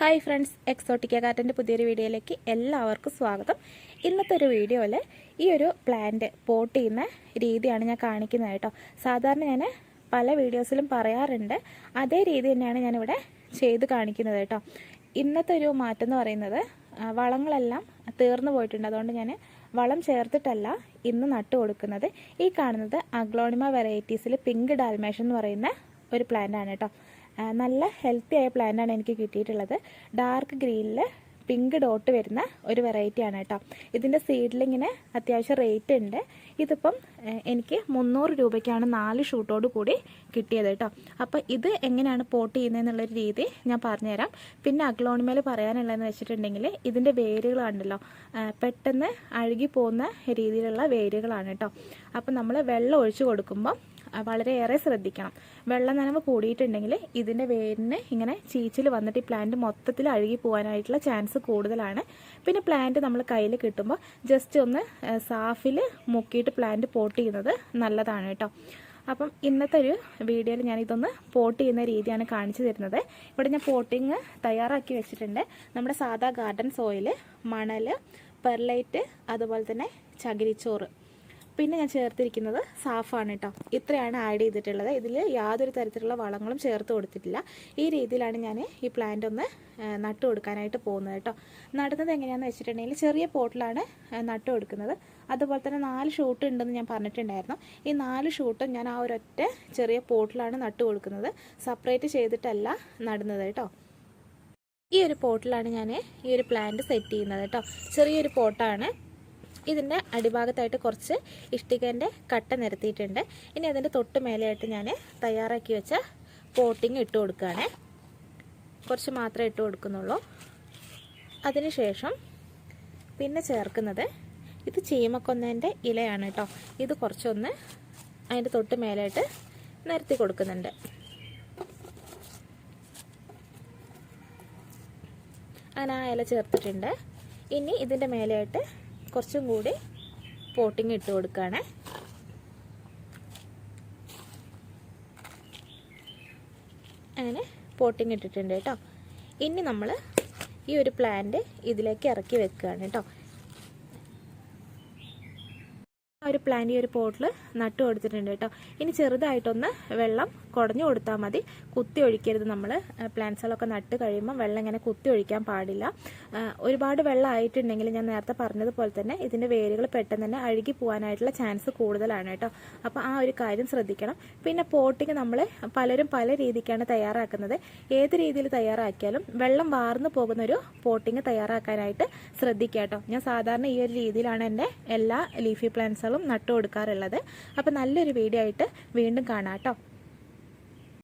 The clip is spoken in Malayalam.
ഹായ് ഫ്രണ്ട്സ് എക്സോട്ടിക്ക കാറ്റന്റെ പുതിയൊരു വീഡിയോയിലേക്ക് എല്ലാവർക്കും സ്വാഗതം. ഇന്നത്തെ ഒരു വീഡിയോയിൽ ഈ ഒരു പ്ലാന്റ് പോട്ട് ചെയ്യുന്ന രീതിയാണ് ഞാൻ കാണിക്കുന്നത് കേട്ടോ. സാധാരണ ഞാൻ പല വീഡിയോസിലും പറയാറുണ്ട്. അതേ രീതി തന്നെയാണ് ഞാനിവിടെ ചെയ്ത് കാണിക്കുന്നത് കേട്ടോ. ഇന്നത്തെ ഒരു മാറ്റം എന്ന് പറയുന്നത് വളങ്ങളെല്ലാം തീർന്നു പോയിട്ടുണ്ട്. അതുകൊണ്ട് ഞാൻ വളം ചേർത്തിട്ടല്ല ഇന്ന് നട്ടു കൊടുക്കുന്നത്. ഈ കാണുന്നത് അഗ്ലോണിമ വെറൈറ്റീസിൽ പിങ്ക് ഡാൽമേഷൻ എന്ന് പറയുന്ന ഒരു പ്ലാന്റ് ആണ് കേട്ടോ. നല്ല ഹെൽത്തി ആയ പ്ലാന്റ് ആണ് എനിക്ക് കിട്ടിയിട്ടുള്ളത്. ഡാർക്ക് ഗ്രീനിൽ പിങ്ക് ഡോട്ട് വരുന്ന ഒരു വെറൈറ്റി ആണ് കേട്ടോ. ഇതിന്റെ സീഡ്ലിങ്ങിന് അത്യാവശ്യം റേറ്റ് ഉണ്ട്. ഇതിപ്പം എനിക്ക് മുന്നൂറ് രൂപയ്ക്കാണ് നാല് ഷൂട്ടോട് കൂടി കിട്ടിയത് കേട്ടോ. അപ്പോൾ ഇത് എങ്ങനെയാണ് പോട്ട് ചെയ്യുന്നതെന്നുള്ളൊരു രീതി ഞാൻ പറഞ്ഞുതരാം. പിന്നെ അഗ്ലോണിമേൽ പറയാനുള്ളതെന്ന് വെച്ചിട്ടുണ്ടെങ്കിൽ ഇതിന്റെ വേരുകളുണ്ടല്ലോ ആ, പെട്ടെന്ന് അഴുകി പോകുന്ന രീതിയിലുള്ള വേരുകളാണ് കേട്ടോ. അപ്പോൾ നമ്മൾ വെള്ളം ഒഴിച്ചു കൊടുക്കുമ്പോൾ വളരെയേറെ ശ്രദ്ധിക്കണം. വെള്ളം നനവ് കൂടിയിട്ടുണ്ടെങ്കിൽ ഇതിന്റെ വേരിന് ഇങ്ങനെ ചീച്ചിൽ വന്നിട്ട് ഈ പ്ലാന്റ് മൊത്തത്തിൽ അഴുകി പോകാനായിട്ടുള്ള ചാൻസ് കൂടുതലാണ്. പിന്നെ പ്ലാന്റ് നമ്മൾ കയ്യിൽ കിട്ടുമ്പോൾ ജസ്റ്റ് ഒന്ന് സാഫിൽ മുക്കിയിട്ട് പ്ലാന്റ് പോട്ട് ചെയ്യുന്നത് നല്ലതാണ് കേട്ടോ. അപ്പം ഇന്നത്തെ ഒരു വീഡിയോയിൽ ഞാനിതൊന്ന് പോട്ട് ചെയ്യുന്ന രീതിയാണ് കാണിച്ചു തരുന്നത്. ഇവിടെ ഞാൻ പോട്ടിങ് തയ്യാറാക്കി വെച്ചിട്ടുണ്ട്. നമ്മുടെ സാധാ ഗാർഡൻ സോയിൽ മണൽ പെർലൈറ്റ് അതുപോലെ തന്നെ ചകിരിച്ചോറ്. പിന്നെ ഞാൻ ചേർത്തിരിക്കുന്നത് സാഫാണ് കേട്ടോ ഇത്രയാണ് ആഡ് ചെയ്തിട്ടുള്ളത്. ഇതിൽ യാതൊരു തരത്തിലുള്ള വളങ്ങളും ചേർത്ത് കൊടുത്തിട്ടില്ല. ഈ രീതിയിലാണ് ഞാൻ ഈ പ്ലാന്റ് ഒന്ന് നട്ടു കൊടുക്കാനായിട്ട് പോകുന്നത് കേട്ടോ നടുന്നത് എങ്ങനെയാണെന്ന് വെച്ചിട്ടുണ്ടെങ്കിൽ ചെറിയ പോട്ടിലാണ് നട്ടു കൊടുക്കുന്നത്. അതുപോലെ തന്നെ നാല് ഷൂട്ട് ഉണ്ടെന്ന് ഞാൻ പറഞ്ഞിട്ടുണ്ടായിരുന്നു. ഈ നാല് ഷൂട്ടും ഞാൻ ആ ഒരൊറ്റ ചെറിയ പോട്ടിലാണ് നട്ടു കൊടുക്കുന്നത്. സെപ്പറേറ്റ് ചെയ്തിട്ടല്ല നടുന്നത് കേട്ടോ ഈ ഒരു പോട്ടിലാണ് ഞാൻ ഈ ഒരു പ്ലാന്റ് സെറ്റ് ചെയ്യുന്നത് കേട്ടോ ചെറിയൊരു പോട്ടാണ്. ഇതിന്റെ അടിഭാഗത്തായിട്ട് കുറച്ച് ഇഷ്ടികന്റെ കട്ട നിരത്തിയിട്ടുണ്ട്. ഇനി അതിന്റെ തൊട്ട് മേലെയായിട്ട് ഞാൻ തയ്യാറാക്കി വെച്ച പോട്ടിങ് ഇട്ട് കൊടുക്കുകയാണ്. കുറച്ച് മാത്രമേ ഇട്ട് കൊടുക്കുന്നുള്ളൂ. അതിനുശേഷം പിന്നെ ചേർക്കുന്നത് ഇത് ചീമക്കൊന്നേന്റെ ഇലയാണ് കേട്ടോ. ഇത് കുറച്ചൊന്ന് അതിന്റെ തൊട്ട് മേലായിട്ട് നിരത്തി കൊടുക്കുന്നുണ്ട്. അങ്ങനെ ആ ഇല ചേർത്തിട്ടുണ്ട്. ഇനി ഇതിന്റെ മേലെയായിട്ട് കുറച്ചും കൂടി പോട്ടിങ് ഇട്ട് കൊടുക്കുകയാണ് അങ്ങനെ പോട്ടിങ് ഇട്ടിട്ടുണ്ട് കേട്ടോ. ഇനി നമ്മൾ ഈ ഒരു പ്ലാന്റ് ഇതിലേക്ക് ഇറക്കി വെക്കുകയാണ് കേട്ടോ ആ ഒരു പ്ലാന്റ് ഈ ഒരു പോട്ടിൽ നട്ടു കൊടുത്തിട്ടുണ്ട് കേട്ടോ ഇനി ചെറുതായിട്ടൊന്ന് വെള്ളം കുടഞ്ഞു കൊടുത്താൽ മതി. കുത്തി ഒഴിക്കരുത് നമ്മൾ പ്ലാന്റ്സുകളൊക്കെ നട്ട് കഴിയുമ്പോൾ വെള്ളം ഇങ്ങനെ കുത്തി ഒഴിക്കാൻ പാടില്ല. ഒരുപാട് വെള്ളം ആയിട്ടുണ്ടെങ്കിൽ ഞാൻ നേരത്തെ പറഞ്ഞതുപോലെ തന്നെ ഇതിന്റെ വേരുകൾ പെട്ടെന്ന് തന്നെ അഴുകി പോകാനായിട്ടുള്ള ചാൻസ് കൂടുതലാണ് കേട്ടോ അപ്പോൾ ആ ഒരു കാര്യം ശ്രദ്ധിക്കണം. പിന്നെ പോട്ടിങ് നമ്മൾ പലരും പല രീതിക്കാണ് തയ്യാറാക്കുന്നത്. ഏത് രീതിയിൽ തയ്യാറാക്കിയാലും വെള്ളം വാർന്നു പോകുന്ന ഒരു പോട്ടിങ് തയ്യാറാക്കാനായിട്ട് ശ്രദ്ധിക്കുക കേട്ടോ ഞാൻ സാധാരണ ഈ ഒരു രീതിയിലാണ് എന്റെ എല്ലാ ലീഫി പ്ലാന്റ്സുകളും നട്ടു കൊടുക്കാറുള്ളത് അപ്പോൾ നല്ലൊരു വീഡിയോ ആയിട്ട് വീണ്ടും കാണാം കേട്ടോ.